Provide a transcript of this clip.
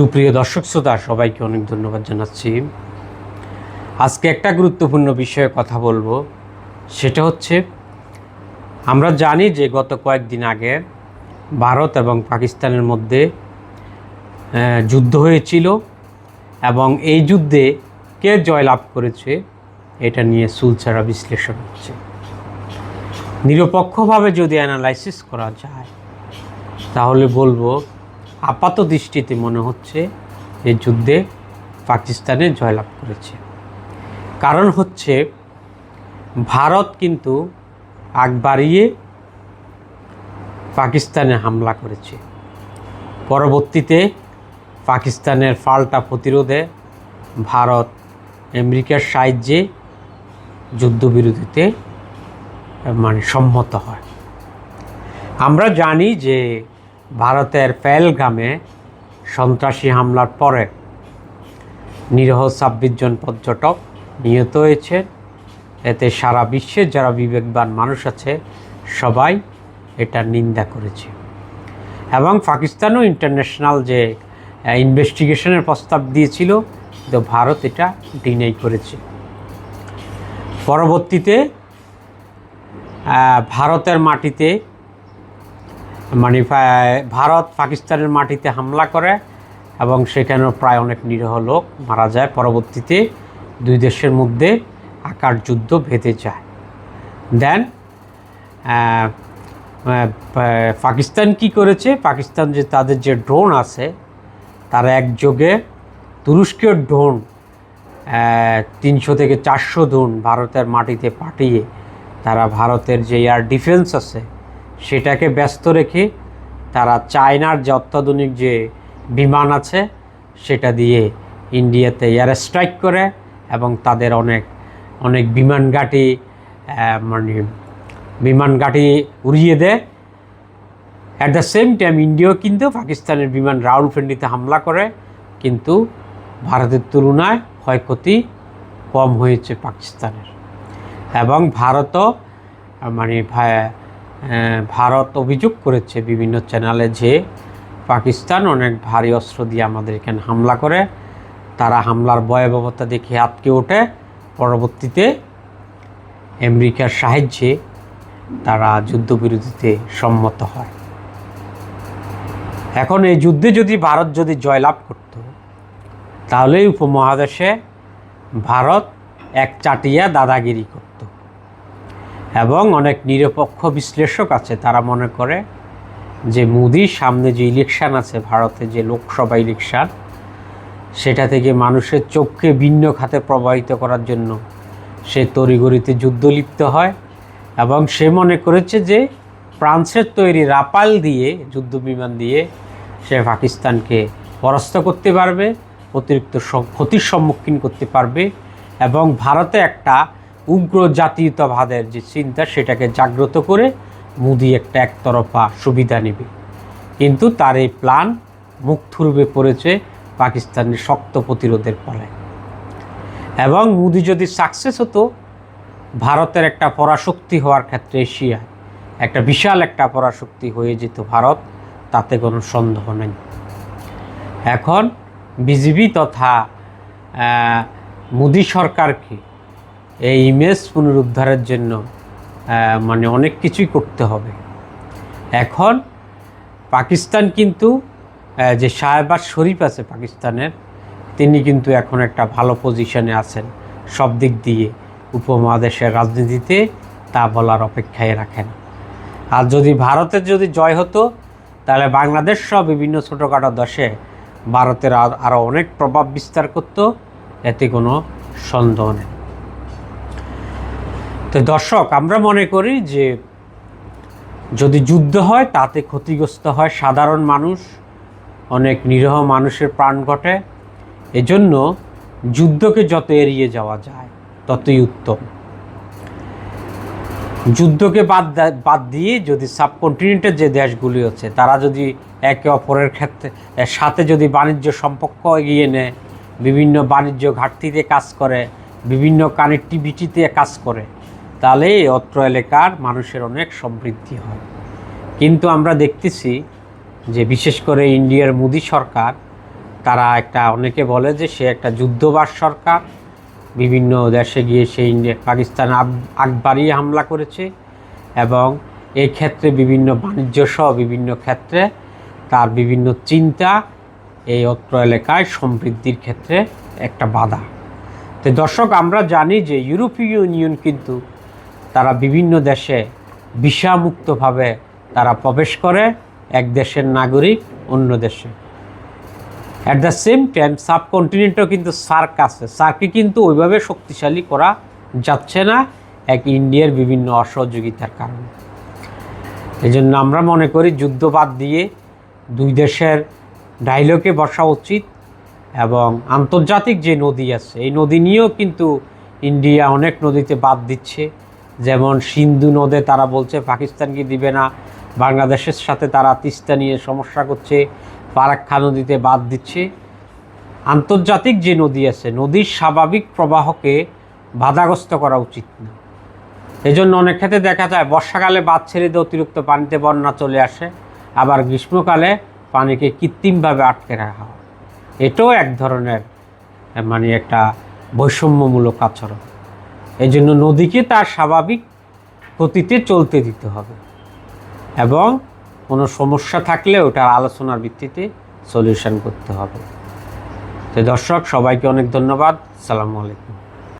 সুপ্রিয় দর্শক শ্রোতা, সবাইকে অনেক ধন্যবাদ জানাচ্ছি। আজকে একটা গুরুত্বপূর্ণ বিষয়ে কথা বলব। সেটা হচ্ছে, আমরা জানি যে গত কয়েকদিন আগে ভারত এবং পাকিস্তানের মধ্যে যুদ্ধ হয়েছিল এবং এই যুদ্ধে কে জয়লাভ করেছে এটা নিয়ে সুলছাড়া বিশ্লেষণ হচ্ছে। নিরপেক্ষভাবে যদি অ্যানালাইসিস করা যায়, তাহলে বলব আপাত দৃষ্টিতে মনে হচ্ছে এই যুদ্ধে পাকিস্তানে জয়লাভ করেছে। কারণ হচ্ছে ভারত কিন্তু আগ বাড়িয়ে পাকিস্তানে হামলা করেছে। পরবর্তীতে পাকিস্তানের পাল্টা প্রতিরোধে ভারত আমেরিকার সাহায্যে যুদ্ধবিরতিতে মানে সম্মত হয়। আমরা জানি যে ভারতের পেলগামে সন্ত্রাসী হামলার পরে নিরহ ছাব্বিশ জন পর্যটক নিহত হয়েছে। এতে সারা বিশ্বের যারা বিবেকবান মানুষ আছে, সবাই এটা নিন্দা করেছে। এবং পাকিস্তানও ইন্টারন্যাশনাল যে ইনভেস্টিগেশনের প্রস্তাব দিয়েছিল কিন্তু ভারত এটা ডিনাই করেছে। পরবর্তীতে ভারতের মাটিতে মানে ভারত পাকিস্তানের মাটিতে হামলা করে এবং সেখানেও প্রায় অনেক নিরীহ লোক মারা যায়। পরবর্তীতে দুই দেশের মধ্যে আকার যুদ্ধ বেঁধে যায়। দেন পাকিস্তান কি করেছে? পাকিস্তান যে তাদের যে ড্রোন আছে, তারা একযোগে তুরস্কের ড্রোন তিনশো থেকে চারশো ড্রোন ভারতের মাটিতে পাঠিয়ে তারা ভারতের যে এয়ার ডিফেন্স আছে সেটাকে ব্যস্ত রেখে তারা চায়নার যে অত্যাধুনিক যে বিমান আছে, সেটা দিয়ে ইন্ডিয়াতে এয়ার স্ট্রাইক করে এবং তাদের অনেক অনেক বিমান ঘাঁটি মানে বিমান ঘাঁটি উড়িয়ে দেয়। অ্যাট দ্য সেম টাইম ইন্ডিয়াও কিন্তু পাকিস্তানের বিমান রাউলফেন্ডিতে হামলা করে, কিন্তু ভারতের তুলনায় ক্ষয়ক্ষতি কম হয়েছে পাকিস্তানের। এবং ভারতও মানে ভারত অভিযোগ করেছে বিভিন্ন চ্যানেলে যে পাকিস্তান অনেক ভারী অস্ত্র দিয়ে আমাদের এখানে হামলা করে। তারা হামলার ভয়াবহতা দেখে আটকে ওঠে। পরবর্তীতে আমেরিকার সাহায্যে তারা যুদ্ধবিরতিতে সম্মত হয়। এখন এই যুদ্ধে যদি ভারত যদি জয়লাভ করত তাহলে এই উপমহাদেশে ভারত এক চাটিয়া দাদাগিরি করত। এবং অনেক নিরপেক্ষ বিশ্লেষক আছে। তারা মনে করে যে মোদির সামনে যে ইলেকশান আছে, ভারতে যে লোকসভা ইলেকশান সেটা থেকে মানুষের চোখকে ভিন্ন খাতে প্রবাহিত করার জন্য সে তড়িগড়িতে যুদ্ধ লিপ্ত হয় এবং সে মনে করেছে যে ফ্রান্সের তৈরি রাপাল দিয়ে, যুদ্ধ বিমান দিয়ে সে পাকিস্তানকে পরাস্ত করতে পারবে, অতিরিক্ত ক্ষতির সম্মুখীন করতে পারবে এবং ভারতে একটা উগ্র জাতীয়তাবাদের যে চিন্তা, সেটাকে জাগ্রত করে মোদি একটা একতরফা সুবিধা নেবে। কিন্তু তার এই প্ল্যান মুখ থুরবে পড়েছে পাকিস্তানের শক্ত প্রতিরোধের ফলে এবং মোদি যদি সাকসেস হতো, ভারতের একটা পরাশক্তি হওয়ার ক্ষেত্রে এশিয়ায় একটা বিশাল একটা পরাশক্তি হয়ে যেত ভারত, তাতে কোনো সন্দেহ নেই। এখন বিজেপি তথা মোদি সরকারকে এই ইমেজ পুনরুদ্ধারের জন্য মানে অনেক কিছুই করতে হবে। এখন পাকিস্তান কিন্তু যে সাহেবাজ শরীফ আছে পাকিস্তানের, তিনি কিন্তু এখন একটা ভালো পজিশনে আছেন সব দিক দিয়ে। উপমহাদেশের রাজনীতিতে তা বলার অপেক্ষায় রাখেন। আর যদি ভারতের যদি জয় হতো, তাহলে বাংলাদেশ সহ বিভিন্ন ছোটোখাটো দেশে ভারতের আর- আরও অনেক প্রভাব বিস্তার করত, এতে কোনো সন্দেহ নেই। তো দর্শক, আমরা মনে করি যে যদি যুদ্ধ হয়, তাতে ক্ষতিগ্রস্ত হয় সাধারণ মানুষ, অনেক নিরহ মানুষের প্রাণ ঘটে। এজন্য যুদ্ধকে যত এড়িয়ে যাওয়া যায়, ততই উত্তম। যুদ্ধকে বাদ বাদ দিয়ে যদি সাবকন্টিনেন্টের যে দেশগুলি আছে, তারা যদি একে অপরের ক্ষেত্রে, সাথে যদি বাণিজ্য সম্পর্ক এগিয়ে নেয়, বিভিন্ন বাণিজ্য ঘাটতিতে কাজ করে, বিভিন্ন কানেক্টিভিটিতে কাজ করে তাহলে অত্র এলাকার মানুষের অনেক সমৃদ্ধি হয়। কিন্তু আমরা দেখতেছি যে বিশেষ করে ইন্ডিয়ার মোদী সরকার, তারা একটা, অনেকে বলে যে সে একটা যুদ্ধবাস সরকার। বিভিন্ন দেশে গিয়ে সে ইন্ডিয়া, পাকিস্তান আগ- আগ বাড়িয়ে হামলা করেছে এবং এই ক্ষেত্রে বিভিন্ন বাণিজ্য সহ বিভিন্ন ক্ষেত্রে তার বিভিন্ন চিন্তা এই অত্র এলাকায় সমৃদ্ধির ক্ষেত্রে একটা বাধা। তো দর্শক, আমরা জানি যে ইউরোপীয় ইউনিয়ন কিন্তু তারা বিভিন্ন দেশে ভিসামুক্তভাবে তারা প্রবেশ করে, এক দেশের নাগরিক অন্য দেশে। অ্যাট দ্য সেম টাইম সাবকন্টিনেন্টও কিন্তু সার্ক আছে। সার্ককে কিন্তু ওইভাবে শক্তিশালী করা যাচ্ছে না, এক ইন্ডিয়ার বিভিন্ন অসহযোগিতার কারণে। এই জন্য আমরা মনে করি যুদ্ধ বাদ দিয়ে দুই দেশের ডাইলগে বসা উচিত এবং আন্তর্জাতিক যে নদী আছে, এই নদী নিয়েও কিন্তু ইন্ডিয়া অনেক নদীতে বাদ দিচ্ছে। যেমন সিন্ধু নদে তারা বলছে পাকিস্তানকে দিবে না, বাংলাদেশের সাথে তারা তিস্তা নিয়ে সমস্যা করছে, ফারাক্কা নদীতে বাদ দিচ্ছে। আন্তর্জাতিক যে নদী আছে, নদীর স্বাভাবিক প্রবাহকে বাধাগ্রস্ত করা উচিত না। এই জন্য অনেক ক্ষেত্রে দেখা যায় বর্ষাকালে বাদ ছেড়ে দিয়ে অতিরিক্ত পানিতে বন্যা চলে আসে, আবার গ্রীষ্মকালে পানিকে কৃত্রিমভাবে আটকে রাখা হয়। এটাও এক ধরনের মানে একটা বৈষম্যমূলক আচরণ। এই জন্য নদীকে তার স্বাভাবিক গতিতে চলতে দিতে হবে। এবং কোনো সমস্যা থাকলে ওটার আলোচনার ভিত্তিতে সলিউশন করতে হবে। তো দর্শক, সবাইকে অনেক ধন্যবাদ। সালামু আলাইকুম।